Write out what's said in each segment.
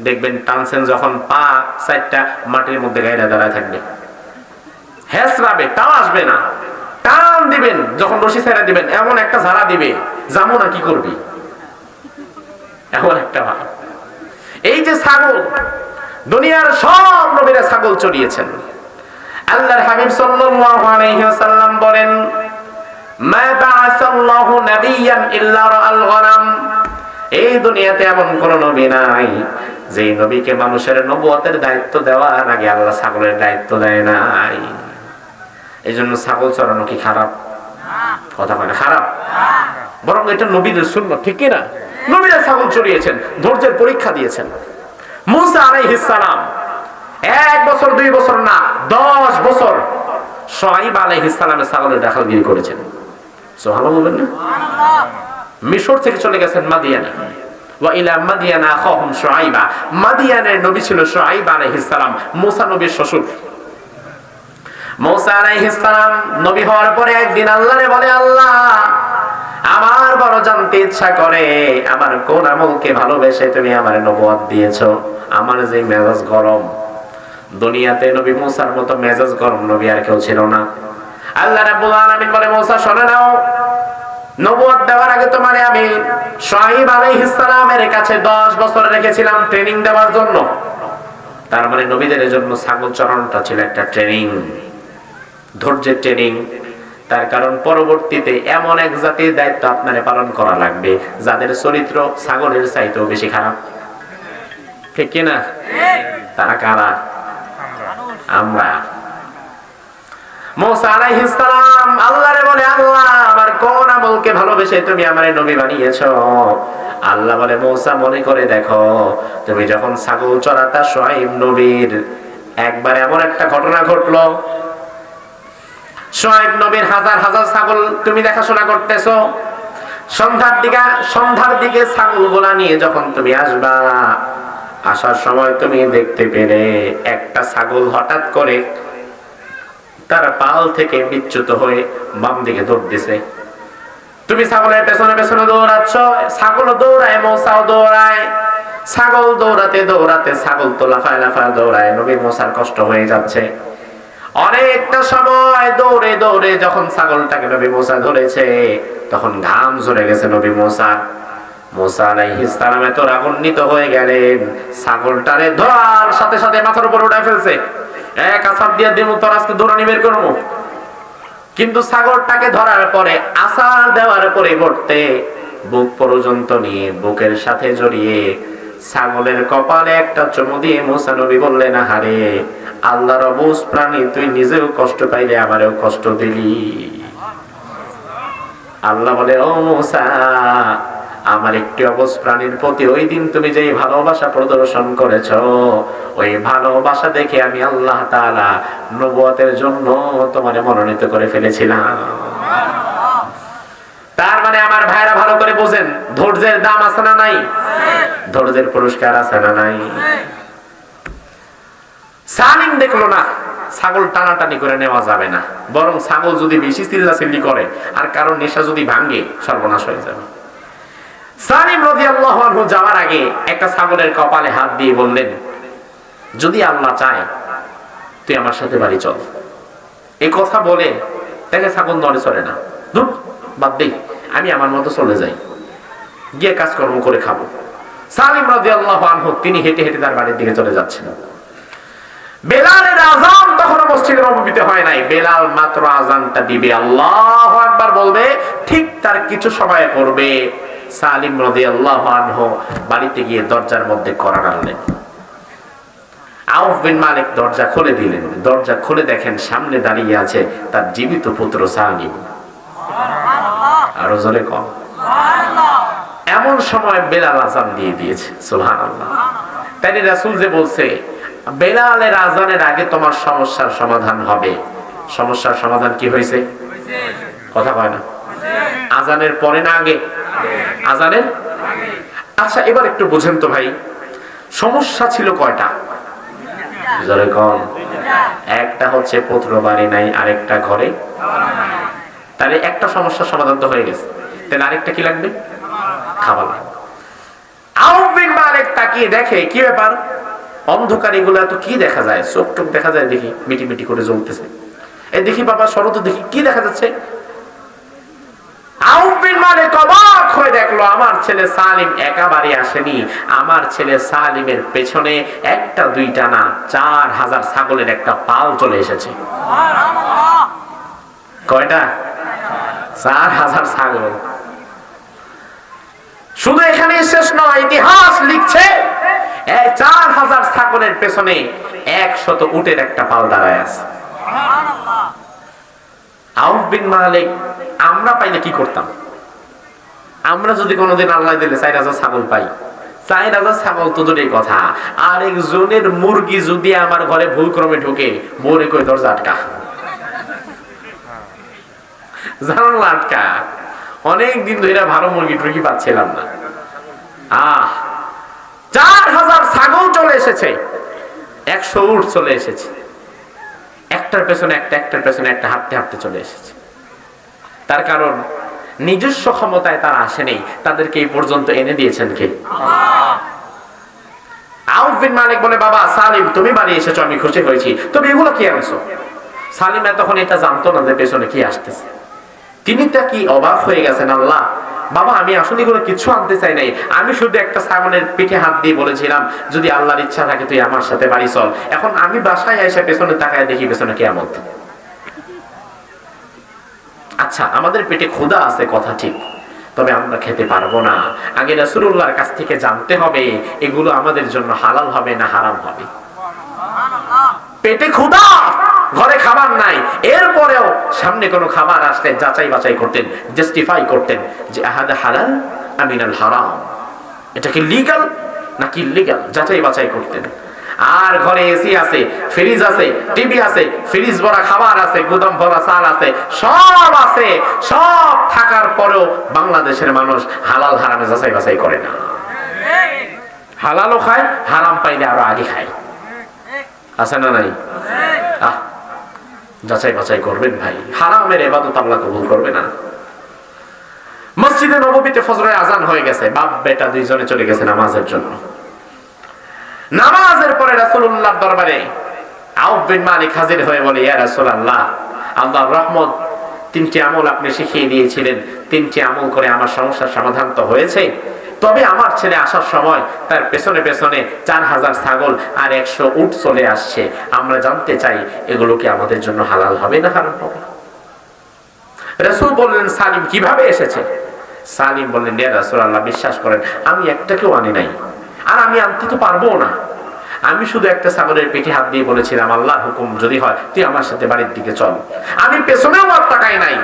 দেখবেন টানছেন যখন পা চারটা মাটির মধ্যে গাইরা দাঁড়ায় থাকবে। হেসরাবে তাও আসবে না। টান দিবেন, যখন রশি ছেড়ে দিবেন, এমন একটা ঝাড়া দিবে যাব না কি করবি? এমন একটা ভাব। এই যে ছাগল, দুনিয়ার সব নবীরা ছাগল চড়িয়েছেন। আল্লাহর হাবিব সাল্লাল্লাহু আলাইহি ওয়াসাল্লাম বলেন, মা বাআসাল্লাহু নাবিয়ান ইল্লা রাআল গনাম এই দুনিয়াতে এমন কোন নবী নাই যে নবীকে মানুষের নবুয়তের দায়িত্ব দেওয়ার আগে আল্লাহ ছাগলের দায়িত্ব দেয় নাই। এই জন্য ছাগল চড়ানো কি খারাপ? কথা না, খারাপ। বরং এটা নবীদের শূন্য ঠিক না? নবীরা ছাগল চড়িয়েছেন, ধৈর্যের পরীক্ষা দিয়েছেন। মুসা আলাইহিস সালাম, এক বছর, দুই বছর না, দশ বছর সোহাইব আলাইহিস সালামের ছাগলের দাখালগিরি করেছেন। বলবেন না? মিশর থেকে চলে গেছেন মাদিয়ানা। আমার বড় জানতে ইচ্ছা করে, আমার কোন আমলকে ভালোবেসে তুমি আমার নবুয়ত দিয়েছ? আমার যে মেজাজ গরম। দুনিয়াতে নবী মুসার মতো মেজাজ গরম নবী আর কেউ ছিল না। আল্লাহ রাব্বুল বলে, মুসা, শুনে নাও। নবুয়ত দেওয়ার আগে তোমারে আমি শাহিব আলাইহিস কাছে 10 বছর রেখেছিলাম ট্রেনিং দেওয়ার জন্য। তার মানে নবীদের জন্য ছাগল চড়ানোটা ছিল একটা ট্রেনিং ধৈর্যের ট্রেনিং তার কারণ পরবর্তীতে এমন এক জাতির দায়িত্ব আপনারে পালন করা লাগবে, যাদের চরিত্র ছাগলের চাইতেও বেশি খারাপ। ঠিক কিনা? তারা কারা? আমরা। মোসা আলাইহিস আল্লাহরে বলে, আল্লাহ কোন আমলকে ভালোবেসে তুমি আমারে নবী বানিয়েছো? আল্লাহ বলে, মৌসা, মনে করে দেখো, তুমি যখন ছাগল চড়াতা সোহাইব নবীর, একবার এমন একটা ঘটনা ঘটলো। সোহাইব নবীর হাজার হাজার ছাগল তুমি দেখাশোনা সন্ধ্যার দিকে সন্ধ্যার দিকে ছাগল গোলা নিয়ে যখন তুমি আসবা, আসার সময় তুমি দেখতে পেলে একটা ছাগল হঠাৎ করে তার পাল থেকে বিচ্যুত হয়ে বাম দিকে দৌড় দিছে। তুমি ছাগলের পেছনে পেছনে দৌড়াচ্ছ, ছাগল দৌড়ায় মশাও দৌড়ায়। ছাগল দৌড়াতে দৌড়াতে ছাগল তো লাফায় লাফায় দৌড়ায়, নবী মশার কষ্ট হয়ে যাচ্ছে। অনেকটা সময় দৌড়ে দৌড়ে যখন ছাগলটাকে নবী মোসা ধরেছে, তখন ঘাম ঝরে গেছে নবী মোসা মোসা আলাইহিস সালাম এত রাগান্বিত হয়ে গেলেন, ছাগলটারে ধরার সাথে সাথে মাথার উপর উঠে ফেলছে। এক আসার দিয়ে দিমু, তোর আজকে দৌড়ানি বের করব। কিন্তু ছাগলটাকে ধরার পরে আসার দেওয়ার পরিবর্তে বুক পর্যন্ত নিয়ে বুকের সাথে জড়িয়ে ছাগলের কপালে একটা চুমু দিয়ে মুসা নবী বললেন হারে আল্লাহর অবুজ প্রাণী, তুই নিজেও কষ্ট পাইলে আমারও কষ্ট দিলি। আল্লাহ বলে, ও মুসা আমার একটি অবস প্রাণীর প্রতি ওই দিন তুমি যেই ভালোবাসা প্রদর্শন করেছ, ওই ভালোবাসা দেখে আমি আল্লাহ তাআলা নবুয়তের জন্য তোমারে মনোনীত করে ফেলেছিলাম। তার মানে আমার ভাইরা ভালো করে বোঝেন, ধৈর্যের দাম আছে না নাই? ধৈর্যের পুরস্কার আছে না নাই? সালিম দেখল না, ছাগল টানাটানি করে নেওয়া যাবে না। বরং ছাগল যদি বেশি চিল্লাচিল্লি করে, আর কারণ নেশা যদি ভাঙ্গে সর্বনাশ হয়ে যাবে। সালিম রাদিয়াল্লাহু আনহু যাওয়ার আগে একটা ছাগলের কপালে হাত দিয়ে বললেন, যদি আল্লাহ চায়, তুই আমার সাথে বাড়ি চল। এই কথা বলে দেখে ছাগল নড়ে চলে না। ধুর, বাদ দে, আমি আমার মতো চলে যাই। গিয়ে কাজকর্ম করে খাব। সালিম রাদিয়াল্লাহু আনহু তিনি হেঁটে হেঁটে তার বাড়ির দিকে চলে যাচ্ছেন। বেলালের আজান তখন মসজিদের নববীতে হয় নাই। বেলাল মাত্র আজানটা দিবে। আল্লাহ একবার বলবে, ঠিক তার কিছু সময় করবে সালিম রদি আল্লাহ আনহু বাড়িতে গিয়ে দরজার মধ্যে করা আনলেন আউফ বিন মালিক দরজা খুলে দিলেন। দরজা খুলে দেখেন সামনে দাঁড়িয়ে আছে তার জীবিত পুত্র সালিম। আরও জোরে কম। এমন সময় বেলাল আজান দিয়ে দিয়েছে। সুলহান আল্লাহ তাই রাসুল যে বলছে বেলালের আজানের আগে তোমার সমস্যার সমাধান হবে। সমস্যার সমাধান কি হয়েছে? কথা কয় না। আজানের পরে না আগে আজানের? আচ্ছা এবার একটু বুঝেন তো ভাই সমস্যা ছিল কয়টা? কম একটা হচ্ছে পুত্র বাড়ি নাই আরেকটা ঘরে। তাহলে একটা সমস্যার সমাধান তো হয়ে গেছে। তাহলে আরেকটা কি লাগবে? খাবার লাগবে। মালিক তাকিয়ে দেখে কি ব্যাপার? অন্ধকার এগুলা তো কি দেখা যায়? চোখ টোক দেখা যায় দেখি মিটি মিটি করে জ্বলতেছে। এই দেখি বাবা শরত দেখি কি দেখা যাচ্ছে? আউফ বিন মালিক অবাক হয়ে দেখল আমার ছেলে সালিম একেবারে আসেনি। আমার ছেলে সালিমের পেছনে একটা দুইটা না চার হাজার ছাগলের একটা পাল চলে এসেছে। কয়টা? চার হাজার ছাগল। শুধু এখানে শেষ নয় ইতিহাস লিখছে চার হাজার ছাগলের পেছনে একশত উটের একটা পাল দাঁড়ায় আছে। আউফ বিন মালিক আমরা পাইলে কি করতাম? আমরা যদি কোনোদিন আল্লাহ দিলে চার হাজার ছাগল পাই। চার হাজার ছাগল তো দূরের কথা। আর একজনের মুরগি যদি আমার ঘরে ভুল ক্রমে ঢুকে মোরে কই দরজা আটকা। জানালা আটকা। অনেক দিন ধরে ভালো মুরগি টুরগি পাচ্ছিলাম না। আহ, চার হাজার ছাগল চলে এসেছে। একশো উঠ চলে এসেছে। একটার পেছনে একটা, একটার পেছনে একটা, হাঁটতে হাঁটতে চলে এসেছে। তার কারণ নিজস্ব ক্ষমতায় তারা আসেনি। তাদেরকে এই পর্যন্ত এনে দিয়েছেন কে? আউফ মালিক বলে, বাবা, সালিম, তুমি বাড়ি এসেছ, আমি খুশি হয়েছি। তুমি এগুলো কি আনছো সালিম তখন এটা জানতো না যে পেছনে কি আসতেছে। তিনি তা কি অবাক হয়ে গেছেন, আল্লাহ, বাবা, আমি আসলে এগুলো কিছু আনতে চাই নাই। আমি শুধু একটা ছাগলের পিঠে হাত দিয়ে বলেছিলাম, যদি আল্লাহর ইচ্ছা থাকে, তুই আমার সাথে বাড়ি চল। এখন আমি বাসায় এসে পেছনে তাকায় দেখি পেছনে কেমন আচ্ছা আমাদের পেটে ক্ষুদা আছে কথা ঠিক, তবে আমরা খেতে পারব না। আগে রাসূলুল্লাহর কাছ থেকে জানতে হবে, এগুলো আমাদের জন্য হালাল হবে না হারাম হবে। পেটে ক্ষুদা ঘরে খাবার নাই। এরপরেও সামনে কোনো খাবার আসলে যাচাই বাছাই করতেন জাস্টিফাই করতেন যে আহাদা হালাল আমিনাল হারাম। এটা কি লিগাল নাকি লিগাল যাচাই বাছাই করতেন। আর ঘরে এসি আছে ফ্রিজ আছে টিভি আছে ফ্রিজ ভরা খাবার আছে, গুদাম ভরা চাল আছে, সব আছে। সব থাকার পরেও বাংলাদেশের মানুষ হালাল হারামে যাচাই বাছাই করে না। হালালও খায়, হারাম পাইলে আরও আগে খায়। আছে না নাই? যাচাই বাছাই করবেন ভাই। হারামের এবাদত আল্লাহ কবুল করবে না। মসজিদে নববীতে ফজরের আজান হয়ে গেছে বাপ বেটা দুইজনে চলে গেছে নামাজের জন্য। নামাজের পরে রাসূলুল্লাহর দরবারে আউফ মালিক হাজির হয়ে বলে, ইয়া রাসূলুল্লাহ, আল্লাহর রহমত, তিনটি আমল আপনি শিখিয়ে দিয়েছিলেন, তিনটি আমল করে আমার সমস্যার সমাধান তো হয়েছে। তবে আমার ছেলে আসার সময় তার পেছনে পেছনে চার হাজার ছাগল আর একশো উট চলে আসছে। আমরা জানতে চাই, এগুলো কি আমাদের জন্য হালাল হবে না হারাম হবে? রসুল বললেন, সালিম কীভাবে এসেছে? সালিম বললেন, ইয়া রাসূলুল্লাহ, বিশ্বাস করেন, আমি একটাকেও আনি নাই। আর আমি আনতে তো পারব না। আমি শুধু একটা ছাগলের পেটে হাত দিয়ে বলেছিলাম আল্লাহ হুকুম যদি হয়, তুই আমার সাথে বাড়ির দিকে চল। আমি পেছনেও আর তাকাই নাই।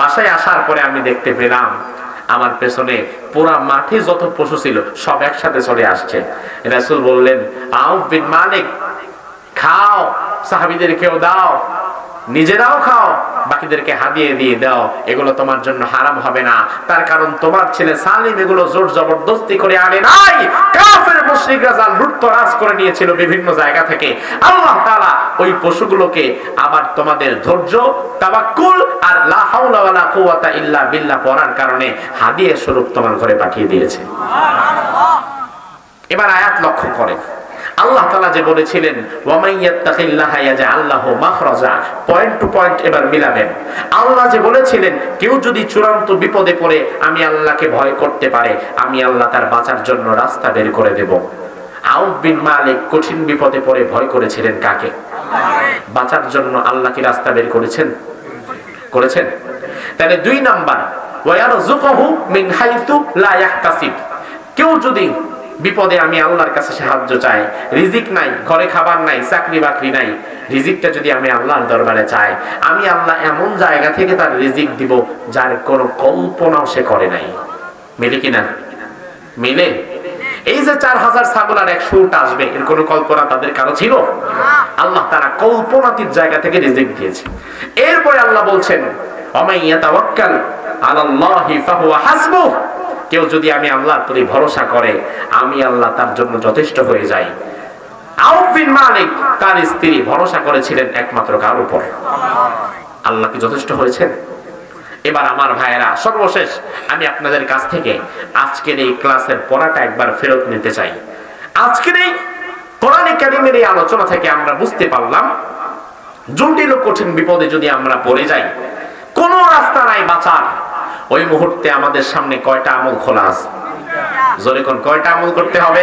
বাসায় আসার পরে আমি দেখতে পেলাম, আমার পেছনে পুরা মাঠে যত পশু ছিল, সব একসাথে চলে আসছে। রাসূল বললেন, আউফ বিন মালিক, খাও সাহাবিদের কেউ দাও। নিজেরাও খাও, বাকিদেরকে হাদিয়ে দিয়ে দাও, এগুলো তোমার জন্য হারাম হবে না। তার কারণ তোমার ছেলে সালিম এগুলো জোর জবরদস্তি করে আনে নাই। কাফের মুশরিকরা যা লুটতরাজ করে নিয়েছিল বিভিন্ন জায়গা থেকে। আল্লাহ তাআলা ওই পশুগুলোকে আবার তোমাদের ধৈর্য তাওয়াক্কুল আর লা হাওলা ওয়ালা কুওয়াতা ইল্লা বিল্লাহ পড়ার কারণে হাদিয়া স্বরূপ তোমার ঘরে পাঠিয়ে দিয়েছে। এবার আয়াত লক্ষ্য করে। আল্লাহ তালা যে বলেছিলেন পয়েন্ট টু পয়েন্ট এবার মিলাবেন। আল্লাহ যে বলেছিলেন, কেউ যদি চূড়ান্ত বিপদে পড়ে, আমি আল্লাহকে ভয় করতে পারে। আমি আল্লাহ তার বাঁচার জন্য রাস্তা বের করে দেব। আউফ বিন মালিক কঠিন বিপদে পড়ে ভয় করেছিলেন কাকে? বাঁচার জন্য আল্লাহ কি রাস্তা বের করেছেন? করেছেন? তাহলে দুই নাম্বার মিন হাইতু কেউ যদি বিপদে আমি আল্লাহর কাছে সাহায্য চাই। রিজিক নাই, ঘরে খাবার নাই, চাকরি বাকরি নাই। রিজিকটা যদি আমি আল্লাহর দরবারে চাই, আমি আল্লাহ এমন জায়গা থেকে তার রিজিক দিব যার কোনো কল্পনাও সে করে নাই। মিলে কিনা? মিলে? এই যে চার হাজার ছাগল আর একশো উট আসবে, এর কোনো কল্পনা তাদের কারও ছিল? আল্লাহ তারা কল্পনাতির জায়গা থেকে রিজিক দিয়েছে। এরপরে আল্লাহ বলছেন, অমাইয়া তাওয়াক্কাল আলাল্লাহি ফাহুয়া হাসবুহ। কেউ যদি আমি আল্লাহর প্রতি ভরসা করে, আমি আল্লাহ তার জন্য যথেষ্ট হয়ে যাই। মালিক তার স্ত্রী ভরসা করেছিলেন একমাত্র কার উপর। যথেষ্ট হয়েছেন? এবার আমার ভাইয়েরা, সর্বশেষ আমি আপনাদের কাছ থেকে আজকের এই ক্লাসের পড়াটা একবার ফেরত নিতে চাই। আজকের এই কোরআন কারিমের এই আলোচনা থেকে আমরা বুঝতে পারলাম, জটিল কঠিন বিপদে যদি আমরা পড়ে যাই, কোন রাস্তা নাই বাঁচার। ওই মুহূর্তে আমাদের সামনে কয়টা আমল খোলা আছে? জোরে কয়টা আমল করতে হবে?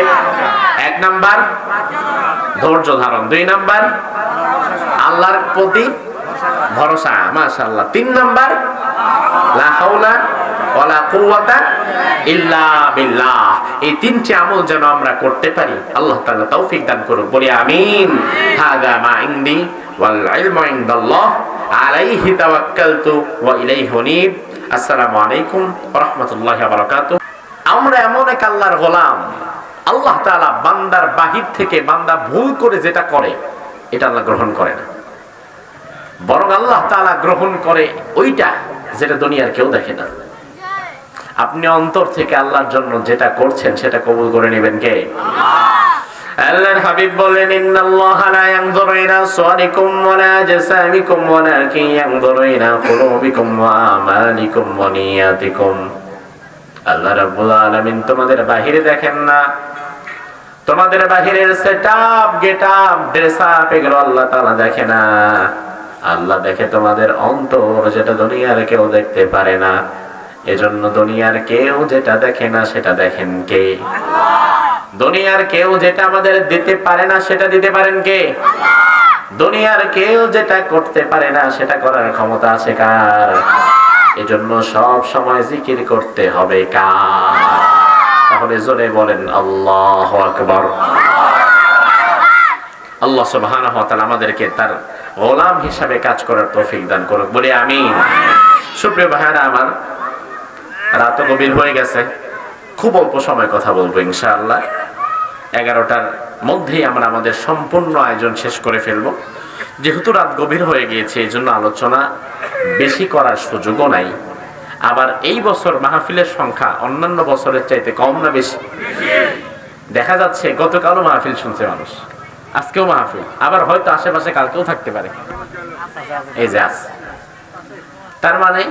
এক নাম্বার, ধৈর্য ধারণ। দুই নাম্বার, আল্লাহর প্রতি ভরসা, মাশাআল্লাহ। তিন নাম্বার, লা হাওলা ওয়ালা কুওয়াতা ইল্লা বিল্লাহ। এই তিনটি আমল যেন আমরা করতে পারি, আল্লাহ তাআলা তৌফিক দান করুন বলি আমিন। হাদা মা ইনদি ওয়াল ইলমু ইনদাল্লাহ। আলাইহি তাওয়াক্কালতু ওয়া ইলাইহি উনীব। আসসালামু আলাইকুম রাহমাতুল্লাহি আমরা এমন এক আল্লাহর গোলাম। আল্লাহ তাআলা বান্দার বাহির থেকে বান্দা ভুল করে যেটা করে, এটা আল্লাহ গ্রহণ করে না। বরং আল্লাহ তাআলা গ্রহণ করে ওইটা যেটা দুনিয়ার কেউ দেখে না। আপনি অন্তর থেকে আল্লাহর জন্য যেটা করছেন সেটা কবুল করে নেবেন কে? আল্লাহর হাবিব বলেন, ইন্নাল্লাহা লা ইয়ানজুরু ইলা সুওয়ারিকুম আজসামিকুম ওয়ালাকিন ইয়ানজুরু ইলা কুলুবিকুম ওয়া আমালিকুম ওয়া নিয়াতিকুম। আল্লাহ রাব্বুল আলামিন তোমাদের বাহিরে দেখেন না। তোমাদের বাহিরের সেটআপ গেটআপ ড্রেস আপ এগুলো আল্লাহ তাআলা দেখে না। আল্লাহ দেখে তোমাদের অন্তর যেটা দুনিয়ার কেউ দেখতে পারে না। এজন্য দুনিয়ার কেউ যেটা দেখে না, সেটা দেখেন কে? দুনিয়ার কেউ যেটা আমাদের দিতে পারে না সেটা দিতে পারেন কে? দুনিয়ার কেউ যেটা করতে পারে না সেটা করার ক্ষমতা আছে কার? এজন্য সব সময় জিকির করতে হবে কার? তাহলে জোরে বলেন আল্লাহ আকবর। আল্লাহ সুবহানাহু ওয়া তাআলা আমাদেরকে তার গোলাম হিসাবে কাজ করার তৌফিক দান করুক। বলে আমিন। সুপ্রিয় ভাইরা আমার রাত গভীর হয়ে গেছে। খুব অল্প সময় কথা বলব ইনশাআল্লাহ। এগারোটার মধ্যেই আমরা আমাদের সম্পূর্ণ আয়োজন শেষ করে ফেলব। যেহেতু রাত গভীর হয়ে গিয়েছে, এই জন্য আলোচনা বেশি করার সুযোগও নাই। আবার এই বছর মাহফিলের সংখ্যা অন্যান্য বছরের চাইতে কম না বেশি? দেখা যাচ্ছে গতকালও মাহফিল শুনছে মানুষ। আজকেও মাহফিল। আবার হয়তো আশেপাশে কালকেও থাকতে পারে। এই যে আছে তার মানে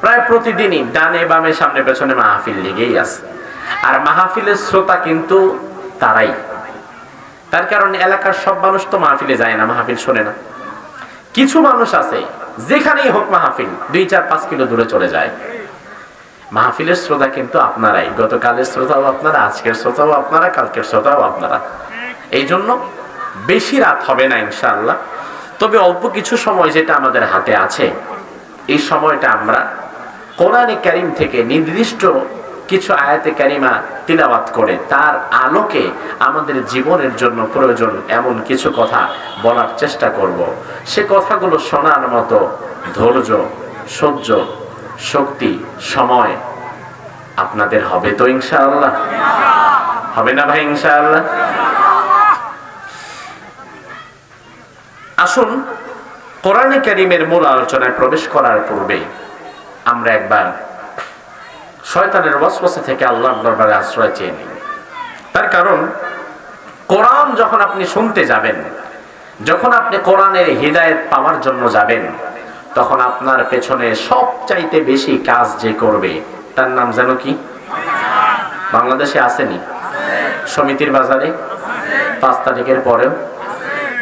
প্রায় প্রতিদিনই ডানে বামে সামনে পেছনে মাহফিল লেগেই আছে। আর মাহফিলের শ্রোতা কিন্তু তারাই। তার কারণে এলাকার সব মানুষ তো মাহফিলে যায় না, মাহফিল শোনে না। কিছু মানুষ আছে, যেখানেই হোক মাহফিল, দুই চার পাঁচ কিলো দূরে চলে যায়। মাহফিলের শ্রোতা কিন্তু আপনারাই, গতকালের শ্রোতাও আপনারা, আজকের শ্রোতাও আপনারা, কালকের শ্রোতাও আপনারা। এই জন্য বেশি রাত হবে না, ইনশাআল্লাহ। তবে অল্প কিছু সময় যেটা আমাদের হাতে আছে, এই সময়টা আমরা কোরআনে কারিম থেকে নির্দিষ্ট কিছু আয়াতে কারিমা তিলাবাত করে। তার আলোকে আমাদের জীবনের জন্য প্রয়োজন এমন কিছু কথা বলার চেষ্টা করব। সে কথাগুলো শোনার মতো ধৈর্য, সহ্য, শক্তি, সময় আপনাদের হবে তো ইনশাআল্লাহ? হবে না ভাই ইনশাআল্লাহ? আসুন, কোরআনে কারিমের মূল আলোচনায় প্রবেশ করার পূর্বে আমরা একবার শয়তানের ওয়াসওয়াসা থেকে আল্লাহর দরবারে আশ্রয় চেয়ে নিই তার কারণ, কোরআন যখন আপনি শুনতে যাবেন, যখন আপনি কোরআনের হৃদায়ত পাওয়ার জন্য যাবেন, তখন আপনার পেছনে সবচাইতে বেশি কাজ যে করবে, তার নাম যেন কি? বাংলাদেশে আসেনি? সমিতির বাজারে? পাঁচ তারিখের পরেও?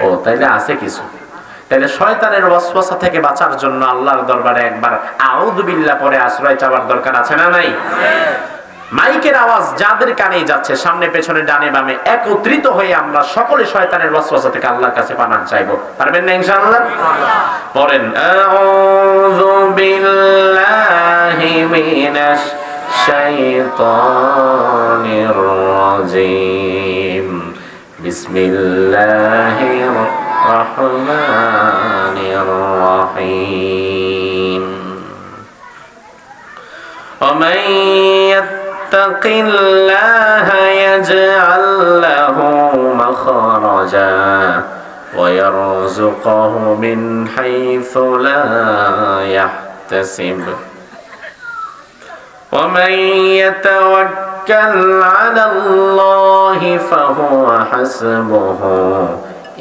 ও, তাইলে আছে কিছু। তাহলে শয়তানের ওয়াসওয়াসা থেকে বাঁচার জন্য আল্লাহর দরবারে একবার আউযু বিল্লাহ পরে আশ্রয় চাওয়ার দরকার আছে না নাই? মাইকের আওয়াজ যাদের কানেই যাচ্ছে, সামনে, পেছনে, ডানে, বামে একত্রিত হয়ে আমরা সকলে শয়তানের ওয়াসওয়াসা থেকে আল্লাহর কাছে পানাহ চাইব। পারবেন না ইনশাআল্লাহ? পড়েন, আউযু বিল্লাহি মিনাশ শাইতানির রাজিম। বিসমিল্লাহির الرحمن الرحيم. ومن يتق الله يجعل له مخرجا ويرزقه من حيث لا يحتسب. ومن يتوكل على الله فهو حسبه.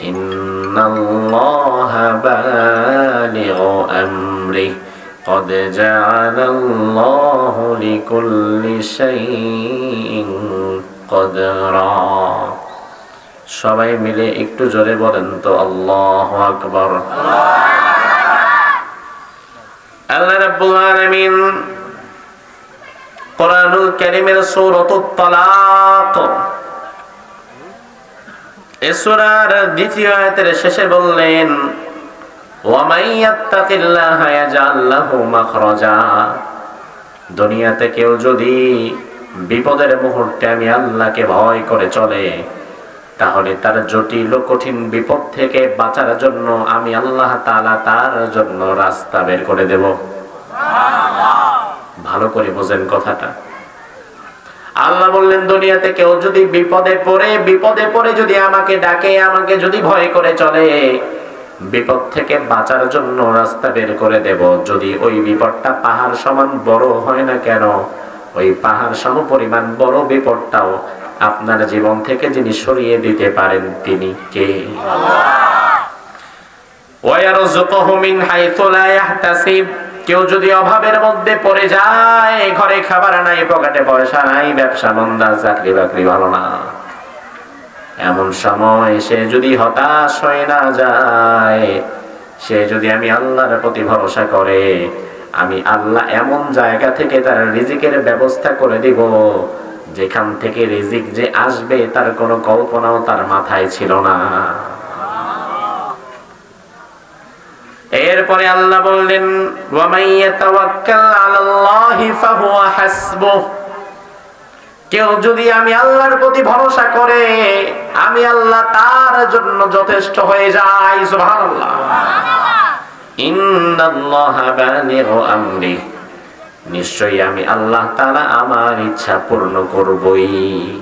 إن الله بالغ أمره قد جعل الله لكل شيء قدرا সবাই মিলে একটু জোরে বলেন তো আল্লাহ আকবর আল্লাহ রাব্বুল আলামিন কোরআনুল কারীমের সূরাতুত তালাক এই সূরার দ্বিতীয় আয়াতের শেষে বললেন দুনিয়াতে কেউ যদি বিপদের মুহূর্তে আমি আল্লাহকে ভয় করে চলে, তাহলে তার জটিল কঠিন বিপদ থেকে বাঁচার জন্য আমি আল্লাহ তাআলা তার জন্য রাস্তা বের করে দেব। ভালো করে বোঝেন কথাটা। আল্লাহ বললেন দুনিয়াতে কেউ যদি বিপদে পড়ে বিপদে পড়ে যদি আমাকে ডাকে আমাকে যদি ভয় করে চলে বিপদ থেকে বাঁচার জন্য রাস্তা বের করে দেব। যদি ওই বিপদটা পাহাড় সমান বড় হয় না কেন ওই পাহাড় সম পরিমাণ বড় বিপদটাও আপনার জীবন থেকে যিনি সরিয়ে দিতে পারেন তিনি কে? আল্লাহ। ওয়ারযুকুহু মিন হাইথু লা ইয়াহতাসিব। কেউ যদি অভাবের মধ্যে পড়ে যায়, ঘরে খাবার নাই, পকেটে পয়সা নাই, ব্যবসা মন্দা চাকরি বাকরি ভালো না। এমন সময় সে যদি হতাশ হয়ে না যায়, সে যদি আমি আল্লাহর প্রতি ভরসা করে, আমি আল্লাহ এমন জায়গা থেকে তার রিজিকের ব্যবস্থা করে দিব, যেখান থেকে রিজিক যে আসবে তার কোনো কল্পনাও তার মাথায় ছিল না। এরপরে আল্লাহ বললেন কেউ যদি আমি আল্লাহর প্রতি ভরসা করে, আমি আল্লাহ তার জন্য যথেষ্ট হয়ে যাই আমরি। নিশ্চয়ই আমি আল্লাহ তারা আমার ইচ্ছা পূর্ণ করবই।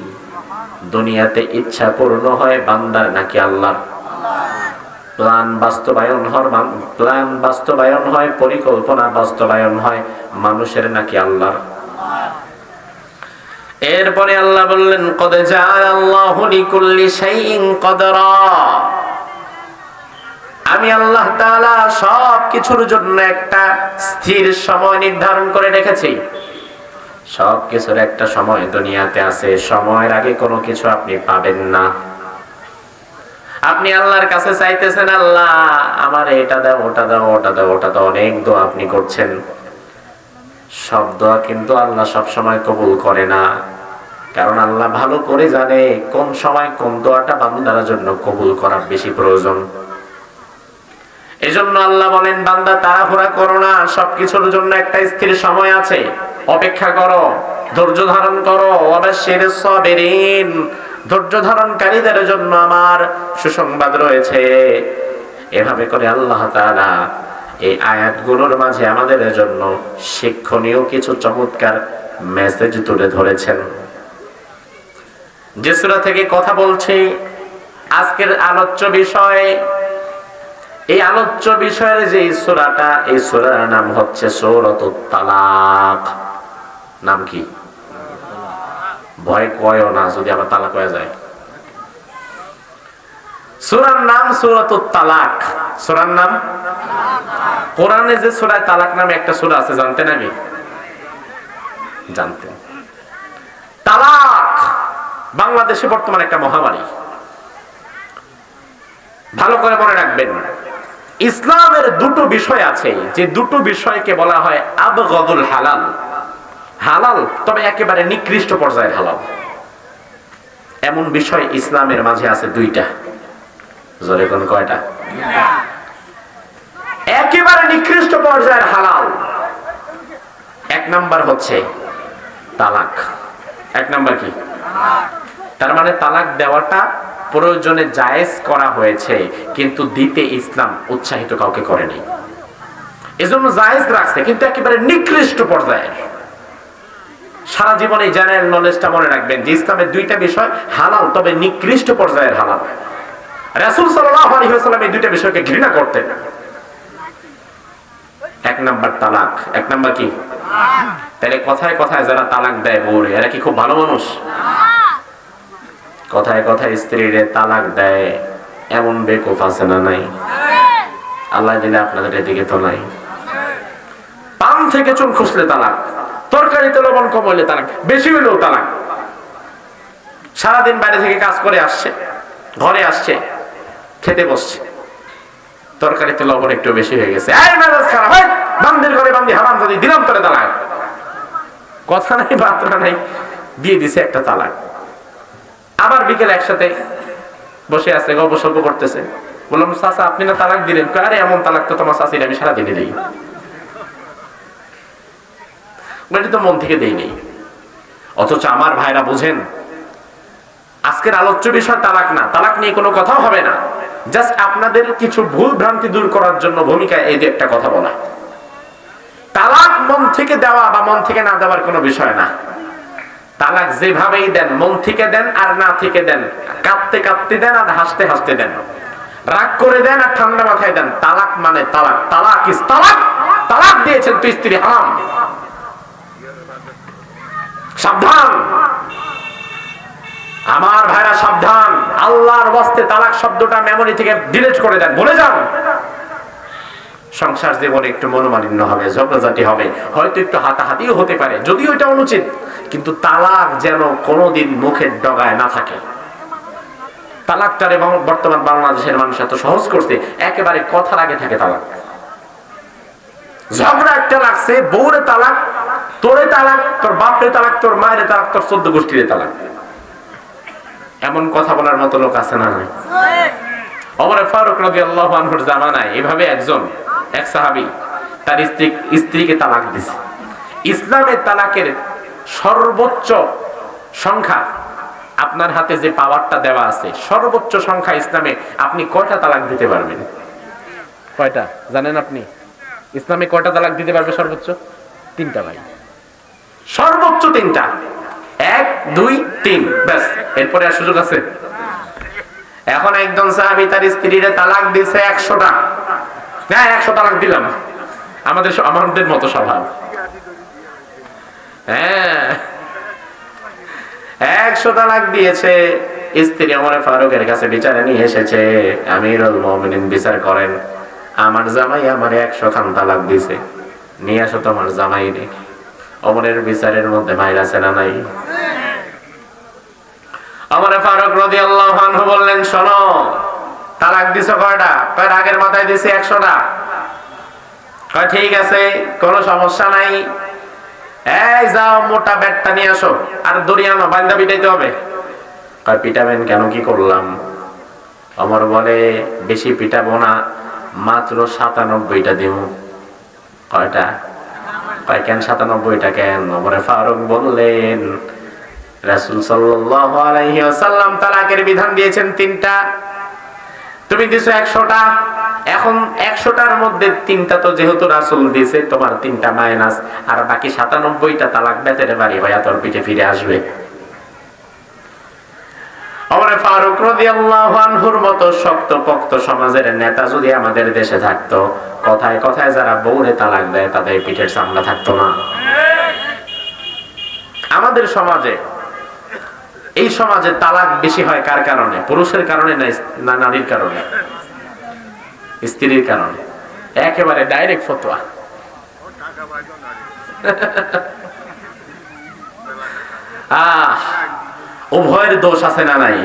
দুনিয়াতে ইচ্ছা পূর্ণ হয় বান্দার নাকি আল্লাহর? প্ল্যান বাস্তবায়ন হয় প্ল্যান বাস্তবায়ন হয়, পরিকল্পনা বাস্তবায়ন হয় মানুষের নাকি আল্লাহর? এরপরে আল্লাহ বললেন, কদ জাআলাল্লাহু লিকুল্লি শাইইন কদরা। আমি আল্লাহ তাআলা সব কিছুর জন্য একটা স্থির সময় নির্ধারণ করে রেখেছি। সব কিছুর একটা সময় দুনিয়াতে আছে। সময়ের আগে কোনো কিছু আপনি পাবেন না। আপনি আল্লাহর কাছে চাইতেছেন, আল্লাহ, আমার এটা দাও, ওটা দাও ওটা দাও ওটা দাও। অনেক দোয়া আপনি করছেন। সব দোয়া কিন্তু আল্লাহ সব সময় কবুল করে না। কারণ আল্লাহ ভালো করে জানে কোন সময় কোন দোয়াটা বান্দার জন্য কবুল করা বেশি প্রয়োজন। এজন্য আল্লাহ বলেন, বান্দা, তাড়াহুড়া করো না, সবকিছুর জন্য একটা স্থির সময় আছে। অপেক্ষা করো, ধৈর্য ধারণ করো। অবশ্যের সবেরিন। ধৈর্য ধারণকারীদের জন্য আমার সুসংবাদ রয়েছে। এভাবে করে আল্লাহ তাআলা এই আয়াতগুলোর মাঝে আমাদের জন্য শিক্ষণীয় কিছু চমৎকার মেসেজ তুলে ধরেছেন। যে সূরা থেকে কথা বলছি, আজকের আলোচ্য বিষয়, এই আলোচ্য বিষয়ের যে সূরাটা, এই সূরার নাম হচ্ছে সূরাতুত তালাক। নাম কি? ভয় কয়ও না, যদি আবার তালাক হয়ে যায়। সূরার নাম সূরাতুত তালাক। সূরার নাম? কোরআনে যে সূরায় তালাক নামে একটা সূরা আছে, জানতেন আমি? জানতেন। তালাক! বাংলাদেশে বর্তমানে একটা মহামারী। ভালো করে মনে রাখবেন, ইসলামের দুটো বিষয় আছে, যে দুটো বিষয়কে বলা হয় আবগদুল হালাল। হালাল, তবে একেবারে নিকৃষ্ট পর্যায়ের হালাল। এমন বিষয় ইসলামের মাঝে আছে দুইটা। জোরে কোন কয়টা? একেবারে নিকৃষ্ট পর্যায়ের হালাল। এক নাম্বার হচ্ছে তালাক। এক নাম্বার কি? তার মানে তালাক দেওয়াটা প্রয়োজনে জায়েজ করা হয়েছে, কিন্তু দিতে ইসলাম উৎসাহিত কাউকে করেনি। এজন্য জায়েজ রাখছে, কিন্তু একেবারে নিকৃষ্ট পর্যায়ের। সারা জীবনে জেনারেল নলেজটা মনে রাখবেন যে ইসলামের দুইটা বিষয় হালাল, তবে নিকৃষ্ট পর্যায়ের হালাল। রাসূল ওয়াসাল্লাম এই দুইটা বিষয়কে ঘৃণা করতেন। এক নাম্বার তালাক। এক নাম্বার কি? তাহলে কথায় কথায় যারা তালাক দেয়, বউরে, এরা কি খুব ভালো মানুষ? কথায় কথায় স্ত্রীরে তালাক দেয়, এমন বেকুফ আছে না নাই? আল্লাহ দিলে আপনাদের এদিকে তো নাই। থেকে চুন খুঁজলে তালাক। তরকারিতে লবণ কম হইলে তালাক, বেশি হইলেও তালাক। সারাদিন বাইরে থেকে কাজ করে আসছে, ঘরে আসছে, খেতে বসছে। তরকারিতে লবণ একটু বেশি হয়ে গেছে। বান্দির ঘরে বান্দি যদি দিলাম তোরে তালাক। কথা নাই, বার্তা নাই, দিয়ে দিছে একটা তালাক। আবার বিকেল একসাথে বসে আছে গল্প করতেছে। বললাম, চাচা, আপনি না তালাক দিলেন? আরে, এমন তালাক তো তোমার চাষির আমি সারাদিনে দিই। বলি তো মন থেকে দেই নেই। অথচ আমার ভাইরা বুঝেন, আজকের আলোচ্য বিষয় তালাক না, তালাক নিয়ে কোনো কথাও হবে না। জাস্ট আপনাদের কিছু ভুল ভ্রান্তি দূর করার জন্য ভূমিকায় এই একটা কথা বলা। তালাক মন থেকে দেওয়া বা মন থেকে না দেওয়ার কোনো বিষয় না। তালাক যেভাবেই দেন, মন থেকে দেন আর না থেকে দেন কাঁদতে কাঁদতে দেন আর হাসতে হাসতে দেন। রাগ করে দেন আর ঠান্ডা মাথায় দেন, তালাক মানে তালাক তালাক ইস তালাক। তালাক দিয়েছেন তুই স্ত্রী হারাম। সাবধান। আমার ভাইরা সাবধান। আল্লাহর বাস্তে তালাক শব্দটা মেমোরি থেকে ডিলিট করে দেন, ভুলে যান। সংসার জীবনে একটু মনোমালিন্য হবে, ঝগড়াঝাটি হবে। হয়তো একটু হাতাহাতিও হতে পারে, যদিও এটা অনুচিত। কিন্তু তালাক যেন কোনোদিন মুখের ডগায় না থাকে। তালাকটারে বাং- বর্তমান বাংলাদেশের মানুষ এত সহজ করছে, একেবারে কথার আগে থাকে তালাক। ঝগড়া একটা লাগছে, বউরে তালাক তোরে তালাক, তোর বাপরে তালাক, তোর মায়ের তালাক, তোর চোদ্দ গোষ্ঠীর তালাক। এমন কথা বলার মতো লোক আছে না অমরে ফারুক এভাবে একজন, এক সাহাবি, তার স্ত্রী, স্ত্রীকে তালাক দিছে। ইসলামের তালাকের সর্বোচ্চ সংখ্যা আপনার হাতে যে পাওয়ারটা দেওয়া আছে, সর্বোচ্চ সংখ্যা ইসলামে আপনি কয়টা তালাক দিতে পারবেন? কয়টা? জানেন আপনি? ইসলামে কয়টা তালাক দিতে পারবে সর্বোচ্চ? তিনটা ভাই। সর্বোচ্চ তিনটা। এক, দুই, তিন। ব্যাস, এরপরে আর সুযোগ আছে? এখন একজন সাহাবি তার স্ত্রীর তালাক দিছে একশোটা। হ্যাঁ একশো তালাক দিলাম। আমাদের আমাদের মতো স্বভাব। হ্যাঁ। একশো তালাক দিয়েছে। স্ত্রী আমার ফারুকের কাছে বিচারে নিয়ে এসেছে। আমিরুল মুমিনিন বিচার করেন। আমার জামাই আমার একশো খান তালাক দিছে নিয়ে আসো তোমার জামাই রে অমরের বিচারের মধ্যে মাইরা সেনা নাই? আমার ফারুক রদি আল্লাহ বললেন, শোনো, তালাক দিছো কয়টা? কয় আগের মাথায় দিছে একশোটা। কয়, ঠিক আছে, কোনো সমস্যা নাই। এই যাও, মোটা ব্যাটটা নিয়ে আসো। আর দড়ি আনো, বান্দা পিটাইতে হবে। কয়, পিটাবেন কেন? কি করলাম? আমার বলে, বেশি পিটাবো না, মাত্র সাতানব্বইটা দিব কয়টা? কয় কেন সাতানব্বইটা কেন আমার ফারুক বললেন, রাসুল সাল্লাম তালাকের বিধান দিয়েছেন তিনটা। তুমি দিছো একশোটা, এখন একশোটার মধ্যে তিনটা তো যেহেতু রাসুল দিয়েছে, তোমার তিনটা মাইনাস, আর বাকি সাতানব্বইটা তালাক বেতের বাড়ি ভাইয়া তোর পিঠে ফিরে আসবে। ওমর ফারুক রাদিয়াল্লাহু আনহুর মতো শক্তপোক্ত সমাজের নেতা যদি আমাদের দেশে থাকতো, কথায় কথায় যারা বউরে তালাক দেয়, তাদের পিঠের সামলা থাকতো না। আমাদের সমাজে, এই সমাজে তালাক বেশি হয় কার কারণে? পুরুষের কারণে না নারীর কারণে? স্ত্রীর কারণে। একেবারে ডাইরেক্ট ফতোয়া। আহ! উভয়ের দোষ আছে না নাই?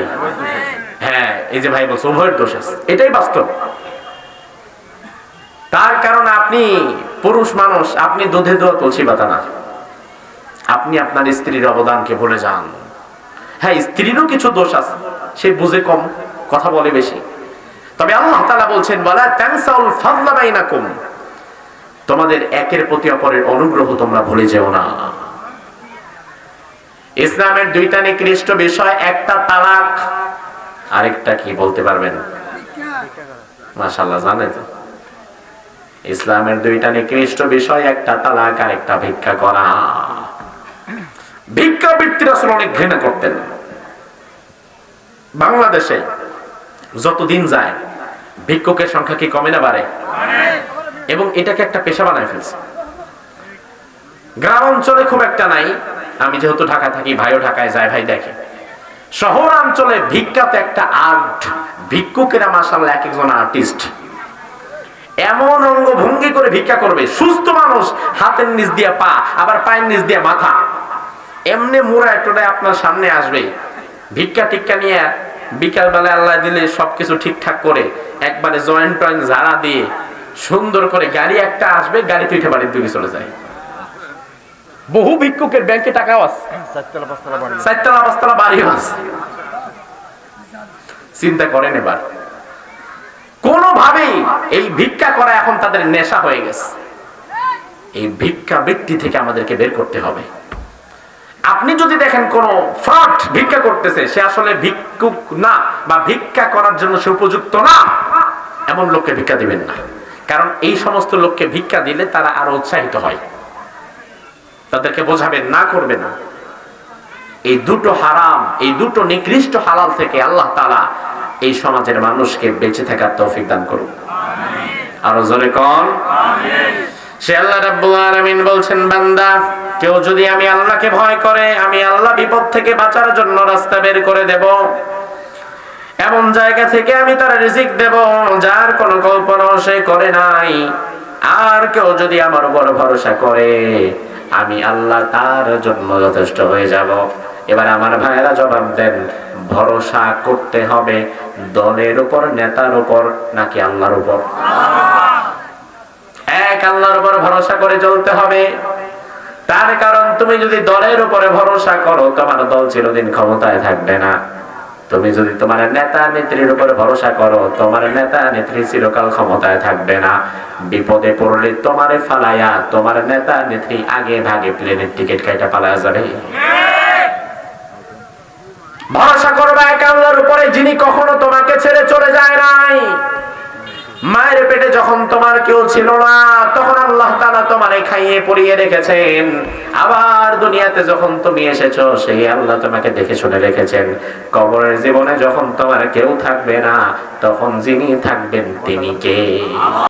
হ্যাঁ এই যে ভাই বলছে, উভয়ের দোষ আছে। এটাই বাস্তব। তার কারণ আপনি পুরুষ মানুষ, আপনি দুধে দোয়া তুলসী পাতা না। আপনি আপনার স্ত্রীর অবদানকে ভুলে যান। হ্যাঁ স্ত্রীরও কিছু দোষ আছে, সে বুঝে কম, কথা বলে বেশি। তবে আল্লাহ তাআলা বলছেন বলা তানসাউল ফাদলা বাইনাকুম। তোমাদের একের প্রতি অপরের অনুগ্রহ তোমরা ভুলে যেও না। ইসলামের দুইটা নিকৃষ্ট বিষয়, একটা তালাক, আরেকটা কি বলতে পারবেন? মাশাআল্লাহ, জানেন তো। ইসলামের দুইটা নিকৃষ্ট বিষয়, একটা তালাক আর একটা ভিক্ষা করা। ভিক্ষাবৃত্তির আসলে অনেক ঘৃণা করতেন। বাংলাদেশে যতদিন যায়, ভিক্ষুকের সংখ্যা কি কমে না বাড়ে? এবং এটাকে একটা পেশা বানায় ফেলছে। গ্রাম অঞ্চলে খুব একটা নাই আমি যেহেতু ঢাকা থাকি, ভাইও ঢাকায় যায়, ভাই দেখে। শহর অঞ্চলে ভিক্ষাতে একটা আর্ট ভিক্ষুকেরা মাসাল্লাহ এক একজন আর্টিস্ট। এমন অঙ্গ ভঙ্গি করে ভিক্ষা করবে, সুস্থ মানুষ, হাতের নিচ দিয়ে পা, আবার পায়ের নিচ দিয়ে মাথা। এমনি মোড়া একটাই আপনার সামনে আসবে। ভিক্ষা টিক্কা নিয়ে বিকাল বেলা আল্লাহ দিলে সবকিছু ঠিকঠাক করে, একবারে জয়েন্ট টয়েন্ট ঝাড়া দিয়ে সুন্দর করে গাড়ি একটা আসবে গাড়িতে উঠে বাড়ির দিকে চলে যায়। বহু ভিক্ষুকের ব্যাংকে টাকাও আছে। চিন্তা করেন এবার। কোনোভাবেই এই ভিক্ষা করা এখন তাদের নেশা হয়ে গেছে। এই ভিক্ষা বৃত্তি থেকে আমাদেরকে বের করতে হবে। আপনি যদি দেখেন কোন ফ্রড ভিক্ষা করতেছে, সে আসলে ভিক্ষুক না বা ভিক্ষা করার জন্য সে উপযুক্ত না, এমন লোককে ভিক্ষা দিবেন না। কারণ এই সমস্ত লোককে ভিক্ষা দিলে তারা আরও উৎসাহিত হয়। তাদেরকে বোঝাবেন, না করবে না এই দুটো হারাম, এই দুটো নিকৃষ্ট হালাল থেকে আল্লাহ তালা এই সমাজের মানুষকে বেঁচে থাকার তৌফিক দান করুন। আরও জোরে কন। সে আল্লাহ রাব্বুল আলামিন বলছেন, বান্দা, কেউ যদি আমি আল্লাহকে ভয় করে, আমি আল্লাহ বিপদ থেকে বাঁচার জন্য রাস্তা বের করে দেব। এমন জায়গা থেকে আমি তার রিজিক দেব, যার কোনো কল্পনা সে করে নাই। আর কেউ যদি আমার উপর ভরসা করে আমি আল্লাহ তার জন্য যথেষ্ট হয়ে যাব। এবার আমার ভাইয়েরা জবাব দেন, ভরসা করতে হবে দলের উপর, নেতার উপর, নাকি আল্লাহর উপর? এক, আল্লাহর উপর ভরসা করে চলতে হবে। তার কারণ, তুমি যদি দলের উপরে ভরসা করো, তোমার দল চিরদিন ক্ষমতায় থাকবে না। তুমি যদি তোমার নেতা নেত্রীর উপরে ভরসা করো, তোমার নেতা নেত্রী চিরকাল ক্ষমতায় থাকবে না। বিপদে পড়লে তোমারে ফালাইয়া, তোমার নেতা নেত্রী আগে ভাগে প্লেনের টিকিট কাইটা পালায়া যাবে। ভরসা করবা এক আল্লাহর উপরে যিনি কখনো তোমাকে ছেড়ে চলে যায় নাই। মায়ের পেটে যখন তোমার কেউ ছিল না, তখন আল্লাহ তালা তোমারে খাইয়ে পড়িয়ে রেখেছেন। আবার দুনিয়াতে যখন তুমি এসেছ, সেই আল্লাহ তোমাকে দেখে শুনে রেখেছেন। কবরের জীবনে যখন তোমার কেউ থাকবে না, তখন যিনি থাকবেন তিনি কে?